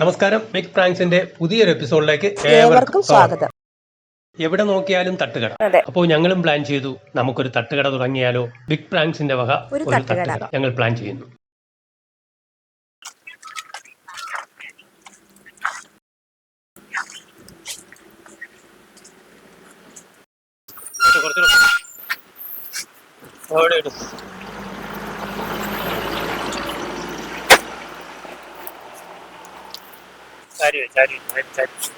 നമസ്കാരം. ബിഗ് പ്രാങ്ക്സിന്റെ പുതിയൊരു എപ്പിസോഡിലേക്ക് ഏവർക്കും സ്വാഗതം. എവിടെ നോക്കിയാലും തട്ടുകട. അപ്പോ അപ്പോൾ ഞങ്ങളും പ്ലാൻ ചെയ്തു നമുക്കൊരു തട്ടുകട തുടങ്ങിയാലോ? ബിഗ് പ്രാങ്ക്സിന്റെ വക ഒരു തട്ടുകട. തട്ടുകട ഞങ്ങൾ പ്ലാൻ ചെയ്യുന്നു. 加点加点加点加点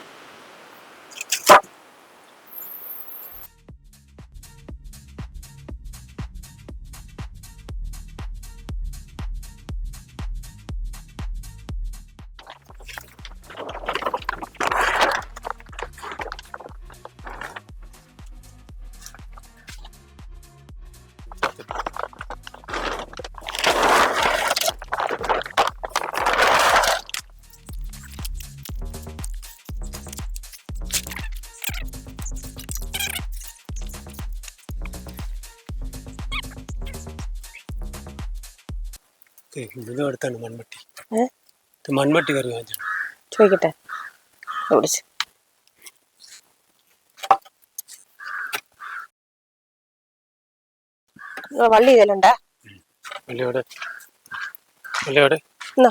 ഇത് അടുത്താണ് മൺമട്ടി മൺവട്ടി ഇത് മൺമട്ടി കറി വാങ്ങിച്ചു ചോദിക്കട്ടെ വിളിച്ച്. വള്ളി ഇതിലുണ്ടാ വള്ളിയോടെ വള്ളിയോടെ എന്നാ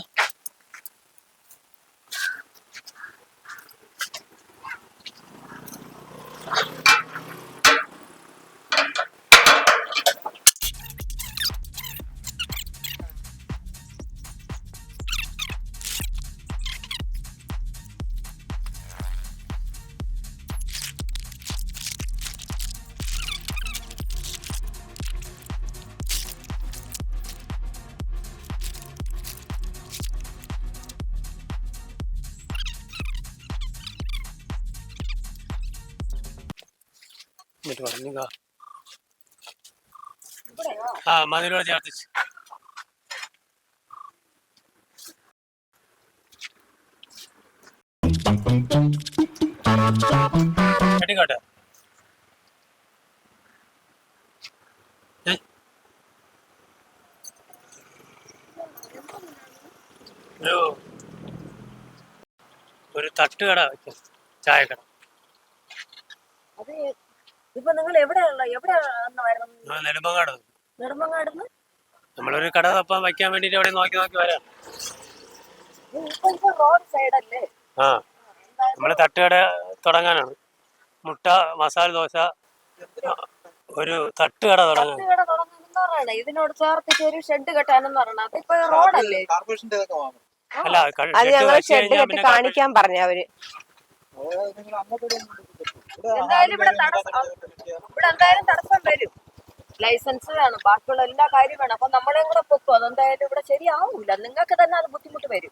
എന്നിട്ട് പറഞ്ഞു ആ മതിലോട് ചേർത്ത് കട്ടിക്കോട്ടെ ഒരു ഒരു തട്ടുകട വെക്കാം. ചായക്കട. അത് ഇപ്പൊ നിങ്ങൾ എവിടെയുള്ള എവിടെയാണ് നെടുമ്പങ്ങാട്. നെടുമ്പങ്ങാട് നമ്മളൊരു കട തപ്പാൻ വയ്ക്കാൻ വേണ്ടിട്ട് അവിടെ നോക്കി നോക്കി വരാം. റോഡ് സൈഡല്ലേ? ആ നമ്മൾ തട്ടുകട തുടങ്ങാനാണ്. മുട്ട മസാല ദോശ ഒരു തട്ടുകട തുടങ്ങാൻ. ഇതിനോട് ചേർത്തിട്ട് ഒരു ഷെഡ് കെട്ടാനെന്ന് പറയണ. അപ്പൊ ഇപ്പൊ റോഡല്ലേ? അല്ല അത് ഞങ്ങൾ ഷെഡ് കെട്ടി കാണിക്കാൻ പറഞ്ഞു അവർ. എന്തായാലും ഇവിടെ തടസ്സം ഇവിടെ എന്തായാലും തടസ്സം വരും. ലൈസൻസ് വേണം ബാക്കിയുള്ള എല്ലാ കാര്യം വേണം. അപ്പൊ നമ്മളെ കൂടെ പൊക്കും? അതെന്തായാലും ഇവിടെ ശരിയാവൂല. നിങ്ങൾക്ക് തന്നെ അത് ബുദ്ധിമുട്ട് വരും.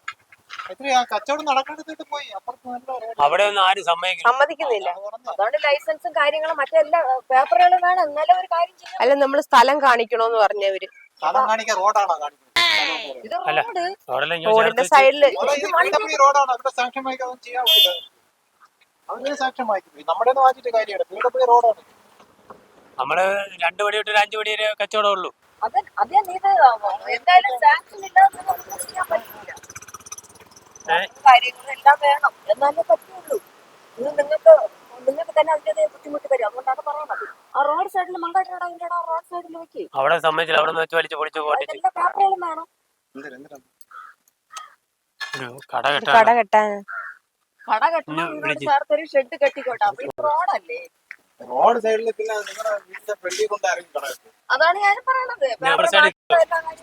അവിടെ ഒന്നും ആരും സമ്മതിക്കുന്നില്ല. അതുകൊണ്ട് ലൈസൻസും കാര്യങ്ങളും മറ്റെല്ലാ പേപ്പറുകളും വേണം. എന്നാലും ഒരു കാര്യം ചെയ്യാം അല്ല നമ്മൾ സ്ഥലം കാണിക്കണോന്ന് പറഞ്ഞവര്. ഇത്. റോഡ്. റോഡിന്റെ സൈഡിൽ അവർ സാക്ഷ്യം വായിക്കും നമ്മുടെ വാങ്ങിച്ചിട്ട് കാര്യമാണ് പീഡപ്പുഴ റോഡാണ്. നമ്മൾ രണ്ടു പടി തൊട്ട് ഒരു അഞ്ചു പടി വരെ കച്ചവടം ഉള്ളൂ. അത് അതേ നീ ഇത് എന്തായാലും സാങ്ഷൻ ഇല്ലാതെ നമുക്ക് ചെയ്യാൻ പറ്റില്ല? കാര്യങ്ങളെല്ലാം വേണം. എന്നാലേ പറ്റുള്ളൂ. ഇത് നിങ്ങൾക്ക് നിങ്ങൾക്ക് തന്നെ അതിന്റെതായ ബുദ്ധിമുട്ട് വരും അതുകൊണ്ടാണ് പറയുന്നത്. ആ റോഡ് സൈഡിൽ മങ്കാട്ടോടെ അതിന്റെ റോഡ് സൈഡിൽ വെക്ക്. അവിടെ സമ്മതിച്ചില്ല. അവിടെ വെച്ച് വലിച്ച് പൊളിച്ച് പോട്ടിച്ച്. എല്ലാ പേപ്പറുകളും വേണം. കട കട കെട്ടാൻ കെട്ടാൻ കട കെട്ടണം ഇതിനോട് വിളിച്ച്. ഷെഡ് കെട്ടിക്കോട്ടെ? അപ്പൊ ഇത് റോഡല്ലേ റോഡ് സൈഡിൽ പിന്നെ നിങ്ങളുടെ വീടിന്റെ ഫ്രണ്ടിൽ അതാണ് ഞാൻ പറയണത്. എല്ലാ കാര്യങ്ങളും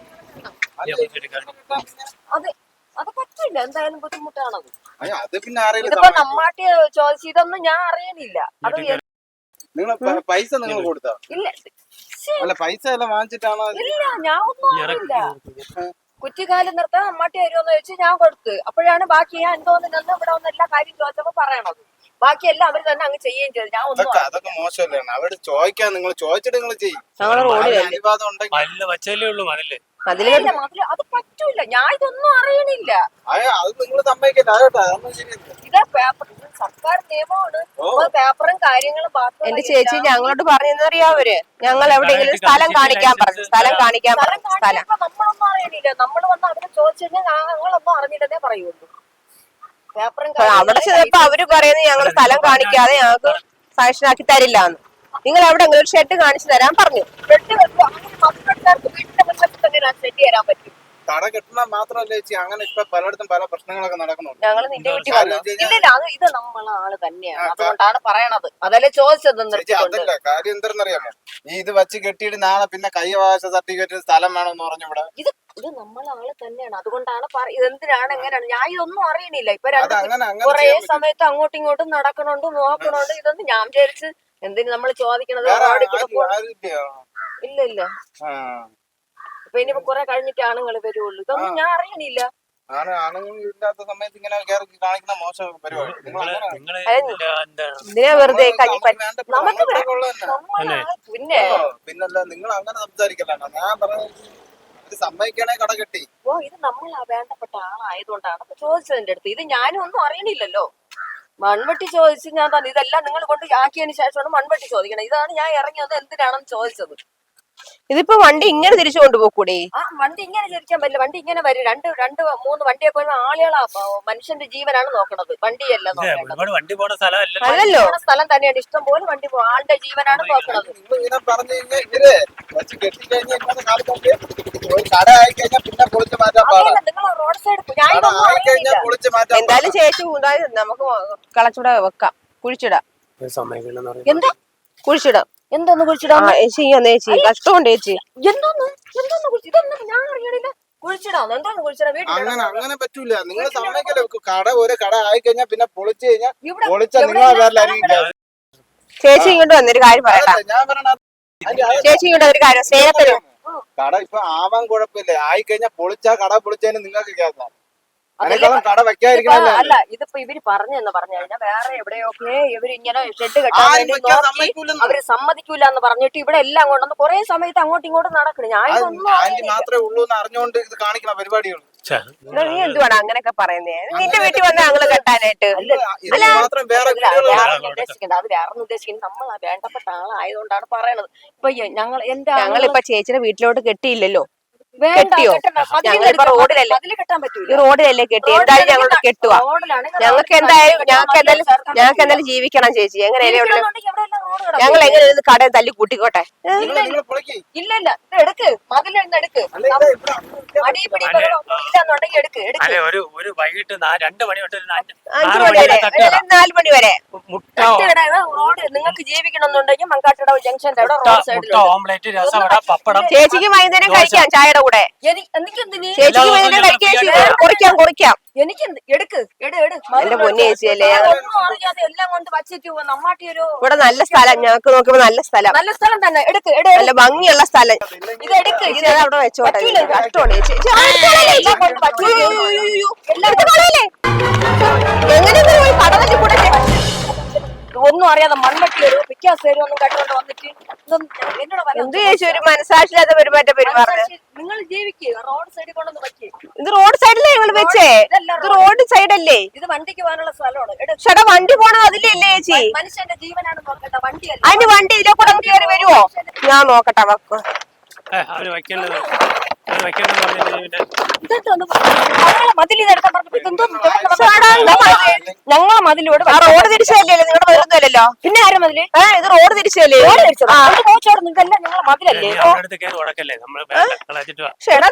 വേണം. അത് അത് പറ്റില്ല. എന്തായാലും ബുദ്ധിമുട്ടാണത്. അയ്യോ അത് പിന്നെ ആരെങ്കിലും ഇതിപ്പോ നമ്മാട്ടി ചോദിച്ചു ഇതൊന്നും ഞാൻ അറിയണില്ല. അത് നിങ്ങൾ പൈസ നിങ്ങൾ കൊടുത്താ? ഇല്ല. ശ്ശേ, അല്ല പൈസ എല്ലാം വാങ്ങിച്ചിട്ടാണോ? ഇല്ല ഞാൻ ഒന്നും അറിയില്ല. കുറ്റിക്കാലം നിർത്താൻ അമ്മാട്ടി വരുമെന്ന് ചോദിച്ച് ഞാൻ കൊടുത്ത്. അപ്പോഴാണ് ബാക്കി ഞാൻ എന്തോന്നില്ലെന്ന് ഇവിടെ വന്ന് എല്ലാ കാര്യം ചോദിച്ചപ്പോ പറയണത്. ബാക്കിയെല്ലാം അവർ തന്നെ അങ്ങ് ചെയ്യുകയും ചെയ്തു. ഞാൻ ഒന്നും അതൊക്കെ അതൊക്കെ മോശമല്ലേ? അവിടെ ചോദിക്കാൻ നിങ്ങൾ ചോദിച്ചിട്ട് നിങ്ങൾ ചെയ്യും. അനുവാദം ഉണ്ടെങ്കിൽ വച്ചല്ലേ ഉള്ളൂ മതിൽ മാത്രമല്ല അത് പറ്റൂല. ഞാൻ ഇതൊന്നും അറിയണില്ല. ഇത് പേപ്പർ സർക്കാർ നിയമമാണ്. പേപ്പറും കാര്യങ്ങളും എന്റെ ചേച്ചി ഞങ്ങളോട് പറഞ്ഞെന്നറിയാ അവർ? ഞങ്ങൾ എവിടെയെങ്കിലും സ്ഥലം കാണിക്കാൻ പറഞ്ഞു. സ്ഥലം കാണിക്കാൻ സ്ഥലം പറഞ്ഞു. സ്ഥലം. നമ്മളൊന്നും അറിയണില്ല. നമ്മൾ വന്ന് അവരെ ചോദിച്ചു കഴിഞ്ഞാൽ ഞങ്ങളൊന്നും അറിഞ്ഞിട്ടേ പറയുള്ളൂ. അവിടെ ചെന്നപ്പോ അവർ പറയുന്നത് ഞങ്ങൾ സ്ഥലം കാണിക്കാതെ ഞങ്ങൾക്ക് സാക്ഷനാക്കി ആക്കി തരില്ല എന്ന് നിങ്ങൾ എവിടെ ഒരു ഷെഡ് കാണിച്ചു തരാൻ പറഞ്ഞു. ഷെഡ് വെക്കും. തരാൻ പറ്റും. തട കിട്ടണം മാത്രമല്ല ചേച്ചി അങ്ങനെ ഇപ്പൊ പലയിടത്തും പല പ്രശ്നങ്ങളൊക്കെ നടക്കുന്നുണ്ട്. ഞങ്ങൾ നിന്റെ വീട്ടിൽ വന്നു. അത് ഇത് നമ്മളെ ആൾ തന്നെയാണ്. അതുകൊണ്ടാണ് പറയണത്. അതല്ലേ ചോദിച്ചത് അതല്ല കാര്യം എന്തെന്നറിയാമോ? ഈ ഇത് വെച്ച് കെട്ടിയിട്ട് നാളെ പിന്നെ കൈവകാശ സർട്ടിഫിക്കറ്റ് സ്ഥലം വേണമെന്ന് പറഞ്ഞു ഇവിടെ. ഇത് ഇത് നമ്മളെ ആൾ തന്നെയാണ്. അതുകൊണ്ടാണ് എന്തിനാണ് എങ്ങനെയാണ്? ഞാൻ ഇതൊന്നും അറിയണില്ല. ഇപ്പൊ രണ്ട് കൊറേ. സമയത്ത് അങ്ങോട്ടും ഇങ്ങോട്ടും നടക്കണുണ്ട് നോക്കണുണ്ട്. ഇതൊന്നും ഞാൻ വിചാരിച്ച് എന്തിനു നമ്മൾ ചോദിക്കണത് കൂടെ? ഇല്ല ഇല്ല ഇനിയിപ്പോ കുറെ കഴിഞ്ഞിട്ട് ആണുങ്ങൾ വരുള്ളൂ. ഇതൊന്നും. ഞാൻ അറിയണില്ല. ആണ് ആണുങ്ങൾ ഇല്ലാത്ത സമയത്ത് ഇങ്ങനെ കയറി കാണിക്കുന്ന മോശം പരിപാടി. നിങ്ങൾ നിങ്ങൾ അങ്ങനെ നിങ്ങൾ അതെ. ഇല്ല, എന്താണ്? എന്തിനാ വെറുതെ പിന്നെ ഓ, പിന്നല്ല നിങ്ങൾ അങ്ങനെ സംസാരിക്കല്ലോ ഞാൻ പറഞ്ഞത് ഇത് സമ്മതിക്കണേ കട കെട്ടി. ഓ ഇത് നമ്മളാ വേണ്ടപ്പെട്ട ആളായതുകൊണ്ടാണ്. ചോദിച്ചത് ചോദിച്ചതിന്റെ അടുത്ത് ഇത് ഞാനും ഒന്നും അറിയണില്ലല്ലോ. മൺവെട്ടി ചോദിച്ച് ഞാൻ തന്നെ. ഇതെല്ലാം നിങ്ങൾ കൊണ്ട് ആക്കിയതിന് ശേഷമാണ് മൺവെട്ടി ചോദിക്കണം. ഇതാണ് ഞാൻ ഇറങ്ങിയത് എന്തിനാണെന്ന് ചോദിച്ചത്. ഇതിപ്പോ വണ്ടി ഇങ്ങനെ തിരിച്ചു കൊണ്ടുപോകൂടെ ആ വണ്ടി ഇങ്ങനെ ചരിക്കാൻ പറ്റില്ല. വണ്ടി ഇങ്ങനെ വരും. രണ്ട് രണ്ട് മൂന്ന് വണ്ടിയൊക്കെ പോലെ ആളുകളാ മനുഷ്യന്റെ ജീവനാണ് നോക്കണത്. വണ്ടിയല്ല വണ്ടി പോണ അല്ലല്ലോ. സ്ഥലം തന്നെയാണ്. ഇഷ്ടം പോലെ വണ്ടി പോകും ആളുടെ ജീവനാണ് നോക്കണത്. എന്തായാലും ചേച്ചി കൂടാതെ നമുക്ക് കളച്ചൂടെ വെക്കാം. കുഴിച്ചിടാം. എന്താ? കുഴിച്ചിടാം. എന്തോന്ന് കുഴിച്ചിടാം ചേച്ചി ചെയ്യാന്ന് ചേച്ചി കഷ്ടമുണ്ട് ചേച്ചി എന്തോന്ന്? എന്തോന്ന് കുഴിച്ച് ഇതൊന്നും ഞാൻ അറിയണില്ല. കുഴിച്ചിടാ? അങ്ങനെ വീട്ടിൽ അങ്ങനെ പറ്റൂല. നിങ്ങൾ സമ്മതിക്കല്ലോ കട ഒരു കട ആയി കഴിഞ്ഞാൽ പിന്നെ പൊളിച്ചു കഴിഞ്ഞാൽ ഇവിടെ പൊളിച്ച നിങ്ങളെ പേരിലായിരിക്കും ചേച്ചി ഇങ്ങോട്ട് വന്നൊരു കാര്യം പറയട്ടെ. അതല്ല, ഞാൻ പറയണ അതിന്റെ അത് ചേച്ചി ഇങ്ങോട്ട് ഒരു കാര്യം സ്നേഹത്തിന്. കട ഇപ്പൊ ആവാൻ കുഴപ്പമില്ല. ആയി കഴിഞ്ഞാൽ പൊളിച്ചാ കട പൊളിച്ചതിന് നിങ്ങൾക്ക് കേൾക്കാം. അല്ല ഇതിപ്പോ ഇവർ പറഞ്ഞെന്ന് പറഞ്ഞു കഴിഞ്ഞാൽ വേറെ എവിടെയൊക്കെ ഇവർ ഇങ്ങനെ ഷെഡ് കെട്ടാൻ വേണ്ടി അവർ സമ്മതിക്കൂല എന്ന് പറഞ്ഞിട്ട് ഇവിടെ എല്ലാം കൊണ്ടുവന്ന് കൊറേ സമയത്ത് അങ്ങോട്ടും ഇങ്ങോട്ടും നടക്കണേ. ഞാൻ മാത്രമേ ഉള്ളൂ അറിഞ്ഞുകൊണ്ട് ഇത് കാണിക്കണ പരിപാടികൾ നീ എന്തുവാണ് അങ്ങനെയൊക്കെ പറയുന്നേ? നിന്റെ വീട്ടിൽ വന്ന ഞങ്ങൾ കെട്ടാനായിട്ട്? ഉദ്ദേശിക്കണ്ട. അത് വേറെ ഉദ്ദേശിക്കുന്നത് നമ്മൾ വേണ്ടപ്പെട്ട ആളായതുകൊണ്ടാണ് പറയണത്. ഇപ്പൊ ഞങ്ങൾ എന്റെ ഞങ്ങളിപ്പോ ചേച്ചിയുടെ വീട്ടിലോട്ട് കെട്ടിയില്ലല്ലോ. കെട്ടിയോ? ഞങ്ങളിപ്പോ. റോഡിലല്ലേ? ഈ റോഡിലല്ലേ കെട്ടി? എന്തായാലും ഞങ്ങളോട് കെട്ടുക ഞങ്ങൾക്ക് എന്തായാലും ഞങ്ങൾക്ക് എന്തായാലും ഞങ്ങൾക്ക് എന്തായാലും ജീവിക്കണം ചേച്ചി. എങ്ങനെയല്ലേ. ഞങ്ങൾ എങ്ങനെ കടയിൽ തല്ലി കൂട്ടിക്കോട്ടെ? ഇല്ല ഇല്ല. എടുക്ക്. ഒരു ഒരു വൈകിട്ട് നാ- രണ്ട് മണി തൊട്ട് നാല് വരെ. റോഡ് നിങ്ങൾക്ക് ജീവിക്കണമെന്നുണ്ടെങ്കിൽ മങ്കാട്ടടവ് ജംഗ്ഷന്റെ അവിടെ റോഡ് സൈഡിൽ ഓംലേറ്റ് പപ്പടം. ചേച്ചിക്ക് വൈകുന്നേരം കഴിക്കാം. ചായയുടെ കൂടെ. ചേച്ചിക്ക് കഴിക്കാൻ കുറിക്കാം കുറിക്കാം എനിക്ക്? എടുക്ക്. എന്റെ പൊന്നു ചേച്ചിയല്ലേ ഇവിടെ നല്ല സ്ഥലം. ഞങ്ങൾക്ക് നോക്കുമ്പോ നല്ല സ്ഥലം. നല്ല സ്ഥലം തന്നെ. എടുക്ക് എട് എട്. നല്ല ഭംഗിയുള്ള സ്ഥലം. ഇത് എടുക്ക്. ഇത് അവിടെ വെച്ചോട്ടെ. കഷ്ടമാണ് ചേച്ചി? എങ്ങനെയെങ്കിലും പോയി കടലല്ലേ കൂടെ ഒന്നും അറിയാതെ മൺവെട്ടി ഒരു പിക്കാസ് തരും ഒന്നും കണ്ടുകൊണ്ട് വന്നിട്ട് എന്ത് ചേച്ചി ഒരു മനസാക്ഷിയില്ലാത്ത പെരുമാറ്റം പെരുമാറുന്നത്? നിങ്ങൾ ജീവിക്കുക റോഡ് സൈഡിൽ കൊണ്ടൊന്ന് വെച്ചേ ഇത് റോഡ് സൈഡിലേ നിങ്ങൾ വെച്ചേ? ഇത് റോഡ്. സൈഡല്ലേ ഇത് വണ്ടിക്ക് പോകാനുള്ള സ്ഥലമാണ്. ചേട്ടാ വണ്ടി പോണത് അതിലല്ലേ ചേച്ചി? മനുഷ്യന്റെ ജീവനാണ് നോക്കട്ടെ വണ്ടി അതിന് വണ്ടി ഇതിലെ കൂടെ കയറി വരുമോ ഞാൻ നോക്കട്ടെ വക്ക്. അവർ വയ്ക്കേണ്ടത്. അവർ വയ്ക്കേണ്ടത് ഇതെന്തോന്ന് ഞങ്ങളെ? മതിലൂടെ ആ റോഡ് തിരിച്ചല്ലേ നിങ്ങളുടെ വരുന്നല്ലോ പിന്നെ ആരും മതിൽ ഏ? ഇത് റോഡ് തിരിച്ചല്ലേ മതിലല്ലേ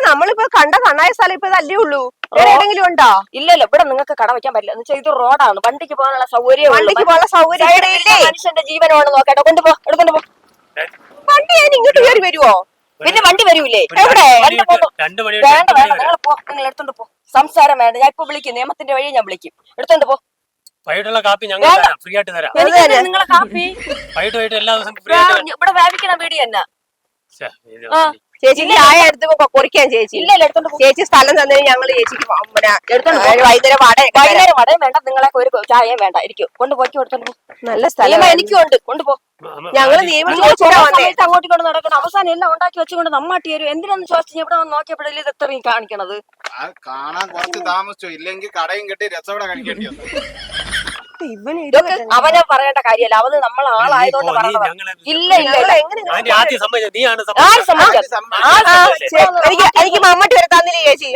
നമ്മളിപ്പോ കണ്ട കണ്ണായ സ്ഥലം ഇപ്പൊ ഇതല്ലേ ഉള്ളൂ. വേറെ എവിടെങ്കിലും ഉണ്ടോ? ഇല്ലല്ലോ ഇവിടെ നിങ്ങൾക്ക് കട വെക്കാൻ പറ്റില്ല. എന്ന് വെച്ചാൽ ഇത് റോഡാണ്. വണ്ടിക്ക് പോകാനുള്ള സൗകര്യം വണ്ടിക്ക് പോകാനുള്ള സൗകര്യം മനുഷ്യന്റെ ജീവനാണ് നോക്കട്ടെ. കൊണ്ടുപോ എടുക്കൊണ്ടുപോ വണ്ടി ഞാൻ ഇങ്ങോട്ട് കയറി വരുവോ? പിന്നെ വണ്ടി വരൂലേ? എവിടെ? രണ്ട് മണി വണ്ടി വേണ്ട നിങ്ങൾ പോ നിങ്ങൾ എടുത്തോണ്ട് പോ. സംസാരം വേണ്ട. ഞാൻ ഇപ്പൊ വിളിക്കും. നിയമത്തിന്റെ വഴി ഞാൻ വിളിക്കും. എടുത്തോണ്ട് പോ. വൈകിട്ടുള്ള കാപ്പി ഞങ്ങൾ തരാം. ഫ്രീ ആയിട്ട് തരാം. എനിക്ക്. നിങ്ങളെ കാപ്പി. വൈകിട്ട് വൈകിട്ട് എല്ലാ ദിവസം ഫ്രീ ആയിട്ട് തരാം. ഇവിടെ വേവിക്കണ വീടി തന്നെ ശ്ശെ, ഇത് ആ. ചേച്ചി ചായ എടുത്ത് കുറിക്കാൻ ചേച്ചി. ഇല്ല ഇല്ല എടുത്തോണ്ട് പോ. ചേച്ചി സ്ഥലം തന്നെ ഞങ്ങൾ ചേച്ചിക്ക് പിന്നെ എടുത്തോണ്ട് പോ. വൈകുന്നേരം വാടക വൈകുന്നേരം വടയും വേണ്ട. നിങ്ങളെ ഒരു ചായയും വേണ്ട. ഇരിക്കും. കൊണ്ടുപോയി എടുത്തോണ്ട് പോ നല്ല സ്ഥലം നിയമം എനിക്കും ഉണ്ട്. കൊണ്ടുപോ. ഞങ്ങൾ നിയമം അങ്ങോട്ട് കൊണ്ട് നടക്കണം. അവസാനം എല്ലാം ഉണ്ടാക്കി വെച്ചുകൊണ്ട് നമ്മാട്ടി വരും. എന്തിനാന്ന് ചോദിച്ചു ഇവിടെ വന്ന് നോക്കിയപ്പോഴല്ലേ ഇത് ഇത്രയും കാണിക്കണത്? ആ കാണാൻ കുറച്ച് താമസിച്ചു. ഇല്ലെങ്കിൽ കടയും കെട്ടി രസവിടെ കഴിക്കേണ്ടി വന്നു. ഇതൊക്കെ അവനെ പറയേണ്ട കാര്യമല്ല. അവന് നമ്മൾ ആളായതുകൊണ്ട് പറഞ്ഞതാ ഇല്ല ഇല്ല എനിക്ക് എനിക്ക് മമ്മട്ടി വരെ തന്നില്ല ചേച്ചി?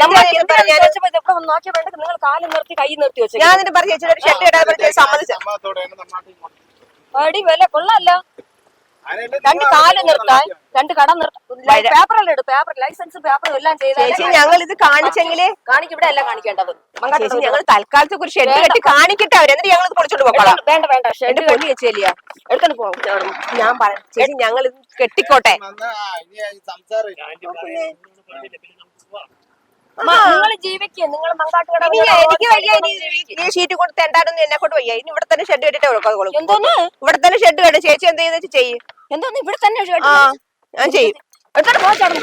വേണ്ട നിങ്ങൾ കാലം നിർത്തി കൈ നിർത്തി വെച്ചു ഞാൻ എന്നിട്ട് പറഞ്ഞു ചേച്ചി ഷെഡ് ഇടാൻ പറഞ്ഞ സമ്മതിച്ചു. അടി വില കൊള്ളാല്ല. രണ്ട് കാൽ നിർത്താൻ. രണ്ട് കട നിർത്താൻ. പേപ്പറെല്ലാം എടു പേപ്പർ ലൈസൻസ് പേപ്പറും എല്ലാം ചെയ്ത് ചേച്ചി ഞങ്ങൾ ഇത് കാണിച്ചെങ്കിലേ കാണിക്കും ഇവിടെ അല്ല കാണിക്കേണ്ടത്. മങ്ങാട്ട് ചേച്ചി ഞങ്ങൾ തൽക്കാലത്തെ കുറിച്ച് ഷെഡ് കെട്ടി കാണിക്കട്ടെ അവർ എന്നിട്ട് ഞങ്ങൾ ഇത് പൊളിച്ചോണ്ട് പോക്കോളാം വേണ്ട വേണ്ട എന്റെ ഷെഡ് കെട്ടി ചേച്ചിയില്ല എടുത്തോണ്ട് പോകും ഞാൻ പറയാം ചേച്ചി ഞങ്ങൾ ഇത് കെട്ടിക്കോട്ടെ. നിങ്ങൾ ജീവിക്കുക നിങ്ങൾ മങ്ങാട്ട് കട ഇനി എനിക്ക് വയ്യ ഇനി ഷീറ്റ് കൊണ്ട് തെണ്ടാനൊന്നും എന്നെ കൊണ്ട് വയ്യ. ഇനി ഇവിടെ തന്നെ ഷെഡ് കെട്ടിട്ട് കൊടുക്കും എന്തോന്ന്? ഇവിടെ തന്നെ ഷെഡ് കെട്ടും ചേച്ചി എന്ത് ചെയ്യുന്ന ചെയ്യും. എന്തോന്ന്? ഇവിടെ തന്നെ ഞാൻ ചെയ്യും. എടുത്തോണ്ട് പോകാം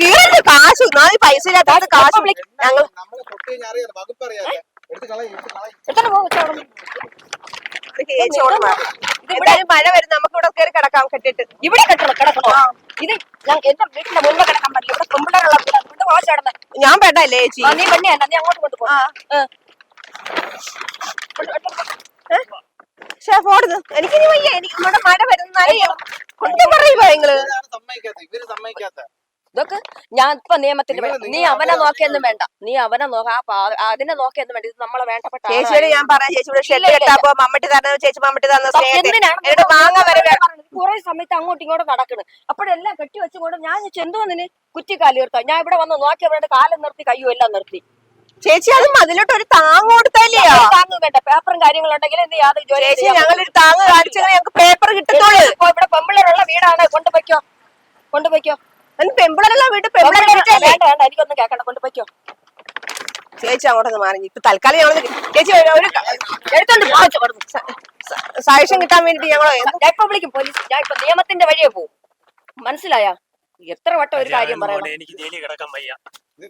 തീർന്ന് കാശ് നാല് പൈസ ഇല്ലാത്ത കാശ് ഞങ്ങൾ നമ്മളെ തൊട്ട് എടുത്തോണ്ട് പോകാം ചേച്ചിയോട് മാറി. എന്തായാലും മഴ വരും നമുക്ക് ഇവിടെ കയറി കിടക്കാം കെട്ടിട്ട്. ഇവിടെ കെട്ടണം കിടക്കണോ? ഇത് ഞാൻ എന്റെ വീട്ടിന്റെ മുമ്പ് കിടക്കാൻ പറ്റില്ല ഇവിടെ പെമ്പിള്ളേരുള്ള വീട്. മോശം ഞാൻ വേണ്ടല്ലേ ചേച്ചി? നീ പെണ്ണി അല്ല നീ അങ്ങോട്ട് കൊണ്ടുപോ ഷെഫോട് എനിക്ക് ഇനി വയ്യ. എനിക്ക് ഇവിടെ മഴ വരുന്ന കൊണ്ടു പറയുക നിങ്ങൾ സമ്മതിക്കാത്ത ഇവർ സമ്മതിക്കാത്ത. ഇതൊക്കെ ഞാൻ ഇപ്പൊ നിയമത്തിന്റെ നീ അവനെ നോക്കിയൊന്നും വേണ്ട. നീ അവനെ നോക്ക. അതിനെ നോക്കിയൊന്നും വേണ്ട. ഇത് നമ്മളെ വേണ്ടപ്പെട്ട ചേച്ചിയോട് ഞാൻ പറയാം. ചേച്ചിയോട് മമ്മട്ടി തരുന്ന ചേച്ചി മമ്മട്ടി തന്ന കുറെ സമയത്ത് അങ്ങോട്ടും ഇങ്ങോട്ടും നടക്കണ്. അപ്പോഴെല്ലാം കെട്ടി വെച്ചുകൊണ്ട് ഞാൻ ചെന്തുവന്നിന് കുറ്റിക്കാലി നിർത്താം ഞാൻ ഇവിടെ വന്ന് നോക്കി അവരുടെ കാലം നിർത്തി കയ്യോ എല്ലാം നിർത്തി. ചേച്ചി അത് അതിലോട്ട് ഒരു താങ്ങ് കൊടുത്തല്ലേ? താങ്ങും വേണ്ട. പേപ്പറും കാര്യങ്ങളുണ്ടെങ്കിൽ എന്ത് യാതൊരു ജോലി ഞങ്ങളൊരു താങ്ങ് കാണിച്ചെങ്കിൽ ഞങ്ങൾക്ക് പേപ്പർ ഇപ്പൊ ഇവിടെ പെമ്പിള്ളേരുള്ള വീടാണ്. കൊണ്ടുപോയിക്കോ. കൊണ്ടുപോയിക്കോ. പെമ്പിളല്ല വീട്ടിൽ ചേച്ചി അങ്ങോട്ടൊന്ന് മാറി ഇപ്പൊ തൽക്കാലം ഞങ്ങൾ ചേച്ചി ഒരു- എടുത്തോണ്ട് സാക്ഷ്യം കിട്ടാൻ വേണ്ടി ഞങ്ങൾ ഞാൻ ഇപ്പൊ വിളിക്കും പോലീസ്. ഞാൻ ഇപ്പൊ നിയമത്തിന്റെ വഴിയെ പോകും മനസ്സിലായ? എത്ര വട്ടം ഒരു കാര്യം പറയണം? എനിക്ക് ജയിലിൽ കിടക്കാൻ വയ്യ?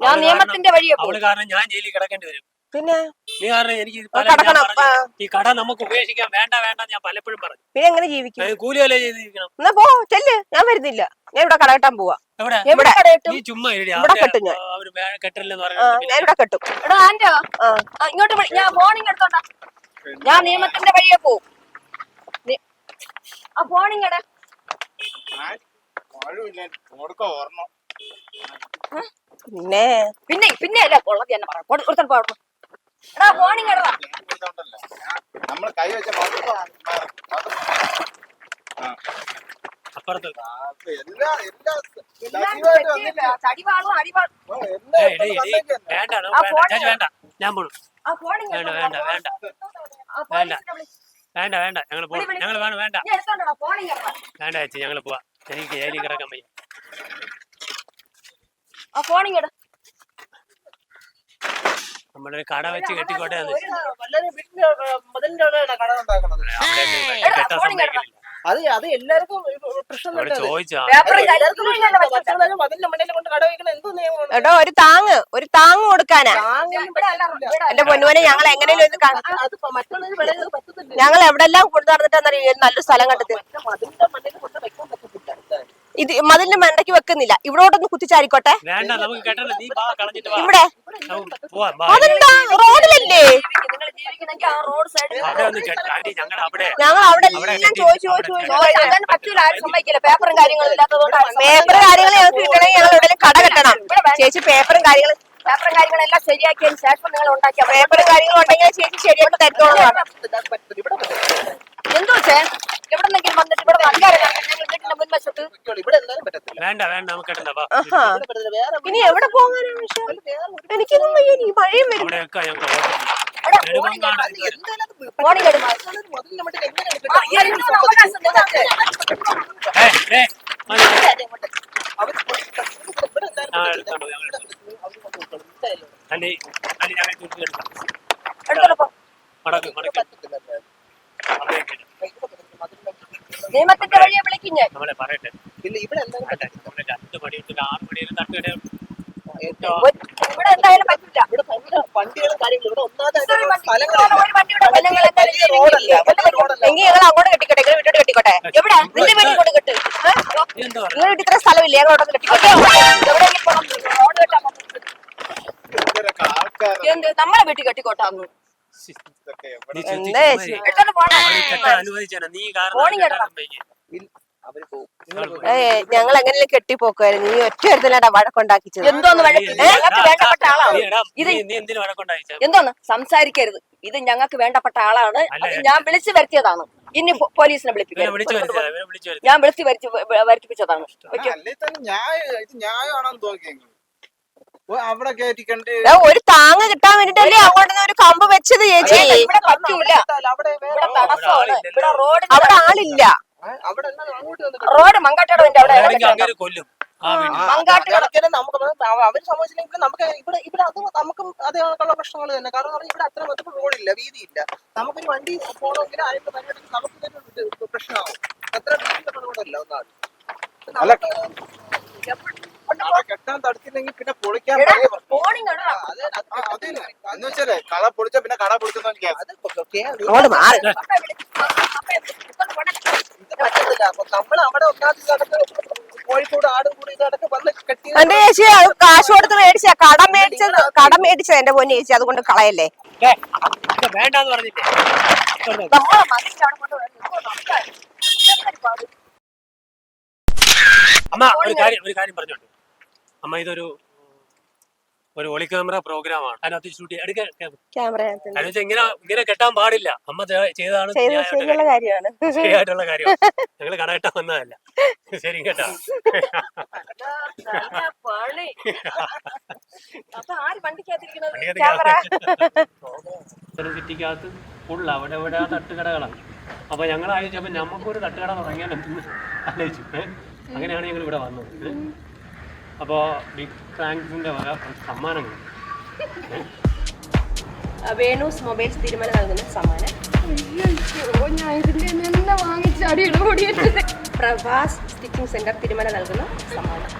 ഞാൻ നിയമത്തിന്റെ വഴിയെ പോകും കാരണം ഞാൻ ജയിലിൽ കിടക്കേണ്ടി വരും. പിന്നെ? നീ കാരണം എനിക്ക് പല ഞാൻ കിടക്കണം. പറഞ്ഞു, ആ, ഈ കട നമുക്ക് ഉപേക്ഷിക്കാൻ വേണ്ട വേണ്ട ഞാൻ പലപ്പോഴും പറഞ്ഞു. പിന്നെ എങ്ങനെ ജീവിക്കും കൂലി വില ചെയ്തിരിക്കണം. എന്നാ പോ ചെല്ല്. ഞാൻ വരുന്നില്ല. ഞാൻ ഇവിടെ കട കെട്ടാൻ പോവാ. എവിടെ? എവിടെ? കടയിട്ടു നീ ചുമ്മാ ഇരി. ഇവിടെ അവർ കെട്ടും ഞാൻ. അവർ വേ- കെട്ടില്ലെന്ന് ആ, പറയുന്നത് ഞാൻ ഇവിടെ കെട്ടും. എടാ ആന്റോ. ആ. ആ, ഇങ്ങോട്ട് വിളി. ഞാൻ ഫോണിങ് എടുത്തോണ്ടാ. ഞാൻ നിയമത്തിന്റെ വഴിയെ പോവും. നി- ആ കൊടുക്കോ ഓർമ്മ പിന്നെ? പിന്നെ പിന്നെ അല്ല? കൊള്ളത് തന്നെ പറയാം. അവിടുന്ന്. എടാ ഫോണിങ് എടാ നമ്മൾ കൈ വെച്ച അപ്പുറത്ത്. എല്ലാ എല്ലാ ചടിവാളും അടിവാളും വേണ്ട വേണ്ട ചേച്ചി വേണ്ട. ഞാൻ പോണു. ആ ഫോണിങ് വേണ്ട വേണ്ട വേണ്ട. വേണ്ട. വേണ്ട ഞങ്ങൾ പോണു. ഞങ്ങൾ വേണം വേണ്ട. വേണ്ട ചേച്ചി ഞങ്ങൾ പോവാ. എനിക്ക് ജയിലിൽ കിടക്കാൻ വയ്യ. ആ ഫോണിങ് എടാ നമ്മളൊരു കട വെച്ച് കെട്ടിക്കോട്ടെ എന്ന് അത് അത് എല്ലാവർക്കും പ്രശ്നം അവിടെ. ചോദിച്ചാ എടോ ഒരു താങ് ഒരു താങ് കൊടുക്കാനാ. എന്റെ പൊന്നുവനെ ഞങ്ങൾ എങ്ങനെയും ഞങ്ങൾ എവിടെല്ലാം കൊണ്ടു നടന്നിട്ടാന്നറിയ നല്ലൊരു സ്ഥലം കണ്ടെത്തി മറ്റേ മതിലിന്റെ മണ്ടയിൽ കൊണ്ട് വെക്കാൻ പറ്റത്തില്ല ഇത് മതിലിന്റെ മണ്ടയ്ക്ക് വെക്കുന്നില്ല. ഇവിടോട്ടൊന്ന് കുത്തിച്ചാരിക്കോട്ടെ. വേണ്ട നമുക്ക് കെട്ടണ്ട നീ വാ കളഞ്ഞിട്ട് വാ. ഇവിടെ. അതെന്താ? റോഡിലല്ലേ? നിങ്ങൾ ജീവിക്കണമെങ്കിൽ ആ റോഡ് സൈഡിൽ അവിടെ ഒന്ന് കെട്ട ഞങ്ങൾ അവിടെ. ഞങ്ങൾ അവിടെ അവിടെ എല്ലാം ചോദിച്ചു ചോദിച്ചു പറ്റൂല ആരും സമ്മതിക്കില്ല. പേപ്പറും കാര്യങ്ങളും ഇല്ലാത്തതുകൊണ്ട് ആരും പേപ്പർ കാര്യങ്ങൾ ഞങ്ങൾക്ക് കിട്ടണമെങ്കിൽ ഞങ്ങൾ എവിടെയെങ്കിലും കട കെട്ടണം. ചേച്ചി പേപ്പറും കാര്യങ്ങളും പേപ്പറും കാര്യങ്ങളെല്ലാം ശരിയാക്കിയതിന് ശേഷം നിങ്ങൾ ഉണ്ടാക്കിയ പേപ്പറും കാര്യങ്ങളും ഉണ്ടെങ്കിൽ ചേച്ചി ശരിയായിട്ട് തരുത്തോളൂ പറ്റത്തില്ല ഇവിടെ പറ്റത്തില്ല എന്തോ ചേ എവിടെന്നെങ്കിലും വന്നിട്ട് ഇവിടെ അധികാരം ഞങ്ങൾ വീട്ടിന്റെ മുൻവശത്ത് വെക്കോളൂ. ഇവിടെ എന്തായാലും പറ്റത്തില്ല വേണ്ട വേണ്ട നമുക്ക് ആഹാ. ഇനി എവിടെ പോകാനാണ് എനിക്കൊന്നും വയ്യ ഈ മഴയും വരും. അവിടെയൊക്കെ ഞങ്ങൾ എടുക്കാം. മടക്ക്, മടക്ക്. ഇട്. നിയമത്തിന്റെ വഴിയെ വിളിക്കും ഞാൻ. നമ്മളെ പറയട്ടെ. ഇല്ല ഇവിടെ എന്തായാലും നമ്മൾ രണ്ട് മണി തൊട്ട് ആറ് തട്ടുകട ഇവിടെ എന്തായാലും പറ്റില്ല ഇവിടെ ഭയങ്കര വണ്ടികളും കാര്യങ്ങളും ഇവിടെ ഒന്നാമത് ഇതൊരു വണ്ടി- സ്ഥലങ്ങളില്ല റോഡല്ല വലിയ റോഡല്ല എങ്കിൽ ഞങ്ങൾ അങ്ങോട്ട് കെട്ടിക്കോട്ടെ? നിങ്ങൾ വീട്ടോട്ട് കെട്ടിക്കോട്ടെ? എവിടെ? നിന്റെ വീട്ടിൽ കൊണ്ട് കെട്ട്. നിങ്ങൾ വീട്ടിൽ ഇത്ര സ്ഥലമില്ല. ഞങ്ങൾ അവിടെ കെട്ടിക്കോട്ടെ? എവിടെയെങ്കിലും പോണം. റോഡ് കെട്ടാൻ. എന്ത്? നമ്മളെ വീട്ടിൽ കെട്ടിക്കോട്ടാന്ന് നീ കാരണം ഫോണിങ് കെട്ടാൻ എടുക്കണം. സമ്മതിക്കില്ല. അവർ പോകും ഏ ഞങ്ങൾ എങ്ങനെ കെട്ടിപ്പോക്കുമായിരുന്നു നീ ഒറ്റ ഒരുത്തനാടാ വഴക്കുണ്ടാക്കിച്ചത് എന്തോന്ന് വഴക്ക്? ഞങ്ങൾക്ക് വേണ്ടപ്പെട്ട ആളാണ്. ഇത് എന്തോന്ന്? സംസാരിക്കരുത്. ഇത് ഞങ്ങൾക്ക് വേണ്ടപ്പെട്ട ആളാണ്. അത് ഞാൻ വിളിച്ചു വരുത്തിയതാണ്. ഇനി പോലീസിനെ വിളിപ്പിക്കും ഞാൻ വിളിച്ചു വരുത്തി വരുത്തിപ്പിച്ചതാണ്. ഒരു താങ്ങ് കിട്ടാൻ വേണ്ടിട്ടല്ലേ അങ്ങോട്ട് ഒരു കമ്പ് വെച്ചത് ചേച്ചി? ഇവിടെ പറ്റൂല. തടസ്സമാണ്. ഇവിടെ റോഡ് അവിടെ ആളില്ല. ആ, അങ്ങോട്ട് വന്ന് റോഡ് മങ്കാട്ടടവിന്റെ അവിടെ അവർ സമ്മതിച്ചില്ലെങ്കിൽ നമുക്ക് ഇവിടെ ഇവിടെ അത് നമുക്ക് അതേക്കുള്ള പ്രശ്നങ്ങൾ തന്നെ. കാരണം പറഞ്ഞാൽ ഇവിടെ അത്ര മൊത്തം റോഡില്ല വീതിയില്ല. നമുക്കൊരു വണ്ടി പോകണമെങ്കിൽ അതിന്റെ പരിപാടി നമുക്ക് തന്നെ ഒരു പ്രശ്നമാവും. അത്ര വീതിയുള്ള റോഡല്ല ഒന്നാണ് അല്ല. കെട്ടാൻ തടുത്തില്ലെങ്കിൽ പിന്നെ പൊളിക്കാൻ എന്ന് വെച്ചാലേ കള പൊളിച്ച പിന്നെ കട അങ്ങോട്ട് മാറി. എന്റെ ചേച്ചി അത് കാശ് കൊടുത്ത് മേടിച്ച കടം മേടിച്ചത് കടം മേടിച്ചത് എന്റെ പൊന്നു ചേച്ചി. അതുകൊണ്ട് കളയല്ലേ? വേണ്ടാന്ന് പറഞ്ഞില്ലേ ഇതൊന്ന് നമ്മളെ മകന്റെ അവിടെ കൊണ്ട് വന്ന് ഇങ്ങോട്ട് സംസാരിക്കും. ഇതെന്തൊരു പാട്? അമ്മ ഒരു കാര്യം ഒരു കാര്യം പറഞ്ഞോണ്ട് അമ്മ ഇതൊരു ഒരു ഒളി ക്യാമറ പ്രോഗ്രാമാണ്. അതിനകത്ത് ഷൂട്ട് എടുക്കാൻ ഇങ്ങനെ ഇങ്ങനെ കെട്ടാൻ പാടില്ല. അമ്മ ചെയ്തതാണ് ശരിയായിട്ടുള്ള കാര്യം ഞങ്ങൾ കടകെട്ടാൻ വന്നതല്ല. ശരി കേട്ടോ. സിറ്റിക്കകത്ത് ഫുൾ അവിടെ ഇവിടെ തട്ടുകടകളാണ്. അപ്പൊ ഞങ്ങൾ ആലോചിച്ചപ്പോ നമുക്കൊരു തട്ടുകട തുടങ്ങിയാലും? ആലോചിച്ചു? അങ്ങനെയാണ് ഞങ്ങൾ ഇവിടെ വന്നത്. അപ്പോൾ അപ്പോ ബിഗ് ഫ്രാങ്ക്സിന്റെ വക സമ്മാനങ്ങൾ. വേണൂസ് മൊബൈൽസ് തീരുമാനം നൽകുന്ന സമ്മാനം. ഞാൻ ഇതിന്റെ തന്നെ വാങ്ങിച്ചാടി ഇടപൊടിയിട്ട് പ്രഭാസ് സ്റ്റിച്ചിങ് സെന്റർ തിരുമല നൽകുന്ന സമ്മാനം.